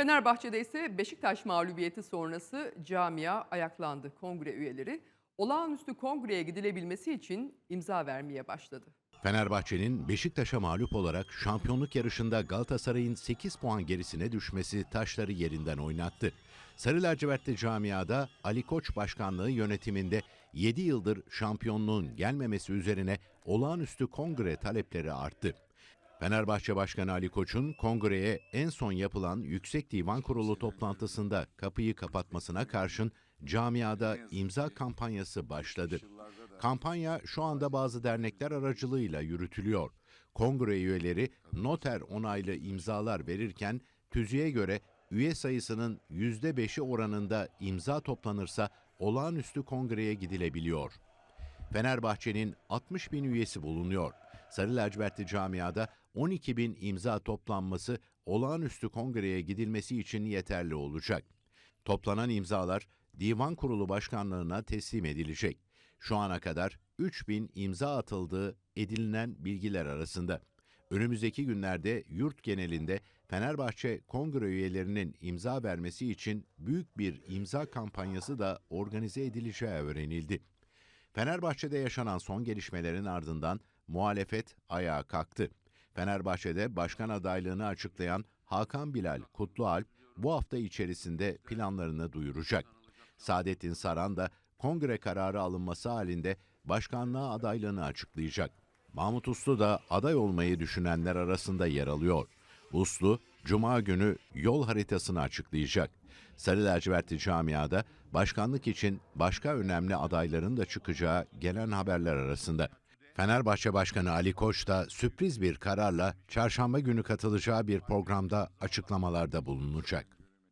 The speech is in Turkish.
Fenerbahçe'de ise Beşiktaş mağlubiyeti sonrası camia ayaklandı. Kongre üyeleri olağanüstü kongreye gidilebilmesi için imza vermeye başladı. Fenerbahçe'nin Beşiktaş'a mağlup olarak şampiyonluk yarışında Galatasaray'ın 8 puan gerisine düşmesi taşları yerinden oynattı. Sarı lacivertli camiada Ali Koç başkanlığı yönetiminde 7 yıldır şampiyonluğun gelmemesi üzerine olağanüstü kongre talepleri arttı. Fenerbahçe Başkanı Ali Koç'un kongreye en son yapılan Yüksek Divan Kurulu toplantısında kapıyı kapatmasına karşın camiada imza kampanyası başladı. Kampanya şu anda bazı dernekler aracılığıyla yürütülüyor. Kongre üyeleri noter onaylı imzalar verirken tüzüğe göre üye sayısının %5'i oranında imza toplanırsa olağanüstü kongreye gidilebiliyor. Fenerbahçe'nin 60 bin üyesi bulunuyor. Sarı lacivertli camiada 12 bin imza toplanması olağanüstü kongreye gidilmesi için yeterli olacak. Toplanan imzalar Divan Kurulu Başkanlığına teslim edilecek. Şu ana kadar 3 bin imza atıldığı edinilen bilgiler arasında. Önümüzdeki günlerde yurt genelinde Fenerbahçe kongre üyelerinin imza vermesi için büyük bir imza kampanyası da organize edileceği öğrenildi. Fenerbahçe'de yaşanan son gelişmelerin ardından muhalefet ayağa kalktı. Fenerbahçe'de başkan adaylığını açıklayan Hakan Bilal Kutlualp bu hafta içerisinde planlarını duyuracak. Saadettin Saran da kongre kararı alınması halinde başkanlığa adaylığını açıklayacak. Mahmut Uslu da aday olmayı düşünenler arasında yer alıyor. Uslu, Cuma günü yol haritasını açıklayacak. Sarı lacivertli camiada başkanlık için başka önemli adayların da çıkacağı gelen haberler arasında. Fenerbahçe Başkanı Ali Koç da sürpriz bir kararla çarşamba günü katılacağı bir programda açıklamalarda bulunacak.